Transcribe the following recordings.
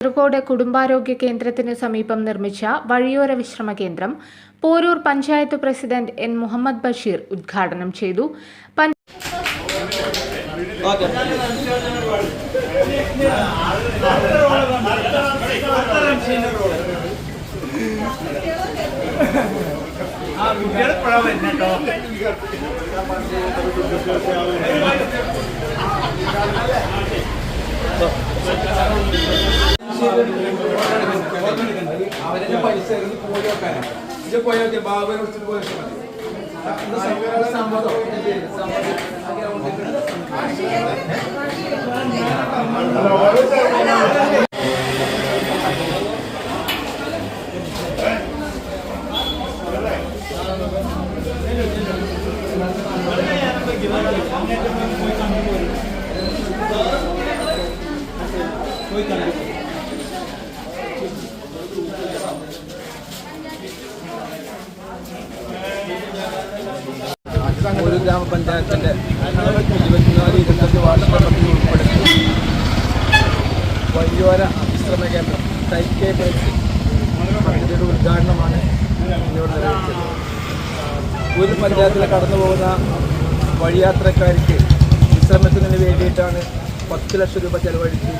ചെറുകോട് കുടുംബാരോഗ്യ കേന്ദ്രത്തിനു സമീപം നിർമ്മിച്ച വഴിയോര വിശ്രമ കേന്ദ്രം പോരൂർ പഞ്ചായത്ത് പ്രസിഡന്റ് എൻ മുഹമ്മദ് ബഷീർ ഉദ്ഘാടനം ചെയ്തു. പഞ്ച- അവരെ പൈസ ഇരുന്ന് പോയി വെക്കാനാ ഇത് പോയി നോക്കിയ ബാബുനെ വിളിച്ചിട്ട് പോയി വെച്ചാൽ മതി ഇത് സമ്മതം സമ്മതം സമ്മതം ഒരു ഗ്രാമപഞ്ചായത്തിന്റെ ഇരുപത്തിനാല് ഇരുപത്തഞ്ച് വാർഡ് പദ്ധതി ഉൾപ്പെടുത്തി. വഴിയോര വിശ്രമ കേന്ദ്രം തൈക്കേ അതിന്റെ ഉദ്ഘാടനമാണ് ഇന്നിവിടെ നിർവഹിച്ചത്. ഒരു പഞ്ചായത്തിൽ കടന്നു പോകുന്ന വഴിയാത്രക്കാർക്ക് വിശ്രമത്തിന് വേണ്ടിയിട്ടാണ് പത്ത് ലക്ഷം രൂപ ചെലവഴിച്ച്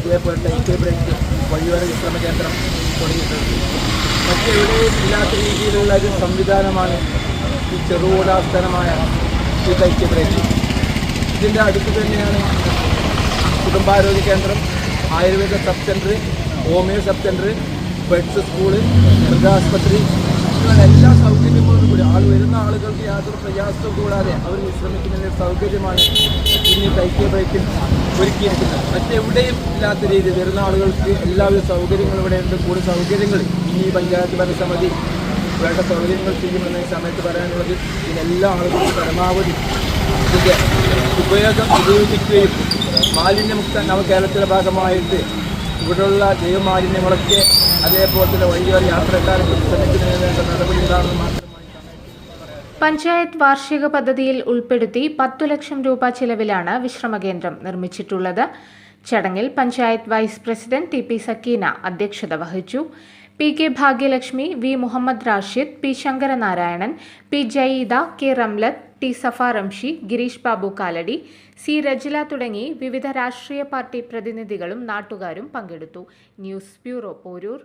ഇതേപോലെ തൈക്കേ ബ്രേക്ക് വഴിയോര വിശ്രമ കേന്ദ്രം തുടങ്ങിയിട്ടുണ്ട് മറ്റെവിടെയും ഇല്ലാത്ത രീതിയിലുള്ള ഒരു സംവിധാനമാണ് ഈ ചെറുകൂടാസ്ഥാനമായ ഈ ടൈക്കേ ബ്രേക്ക്. ഇതിന്റെ അടുത്ത് തന്നെയാണ് കുടുംബാരോഗ്യ കേന്ദ്രം Ayurveda sub centre homeo sub centre beds school മൃഗാസ്പത്രി എല്ലാ സൗകര്യങ്ങളോടും കൂടി ആൾ വരുന്ന ആളുകൾക്ക് യാതൊരു പ്രയാസവും കൂടാതെ അവർ വിശ്രമിക്കുന്നതിന്റെ സൗകര്യമാണ് ഇനി ബ്രേക്കിൽ. ഒരുക്കിയിരിക്കുന്നത്. മറ്റെവിടെയും ഇല്ലാത്ത രീതിയിൽ വരുന്ന ആളുകൾക്ക് എല്ലാവിധ സൗകര്യങ്ങളും ഇവിടെ ഉണ്ട്. കൂടുതൽ സൗകര്യങ്ങൾ ഈ പഞ്ചായത്ത് ഭരണസമിതി വേണ്ട സൗകര്യങ്ങൾ ചെയ്യുമെന്ന സമയത്ത് പറയാനുള്ളത് ഇതിനെല്ലാ ആളുകൾക്കും പരമാവധി ഇതിന്റെ ഉപയോഗം ഉപയോഗിക്കുകയും മാലിന്യമുക്ത നവകേരളത്തിന്റെ ഭാഗമായിട്ട് ഇവിടെയുള്ള ജൈവമാലിന്യങ്ങളൊക്കെ അതേപോലെ തന്നെ വഴിയോര യാത്രക്കാരെ ശ്രമിക്കുന്നതിന് വേണ്ട നടപടി മാത്രമായി പഞ്ചായത്ത് വാർഷിക പദ്ധതിയിൽ ഉൾപ്പെടുത്തി പത്തു ലക്ഷം രൂപ ചിലവിലാണ് വിശ്രമകേന്ദ്രം നിർമ്മിച്ചിട്ടുള്ളത്. ചടങ്ങിൽ panchayat vice president T P Sakeena അധ്യക്ഷത വഹിച്ചു. P K Bhagyalakshmi V Muhammad Rashid P Sankaranarayanan P Jayeeda K Ramlath T Safa Ramshi Girish Babu Kalady C Rajila തുടങ്ങി വിവിധ രാഷ്ട്രീയ പാർട്ടി പ്രതിനിധികളും നാട്ടുകാരും പങ്കെടുത്തു. News bureau Poroor.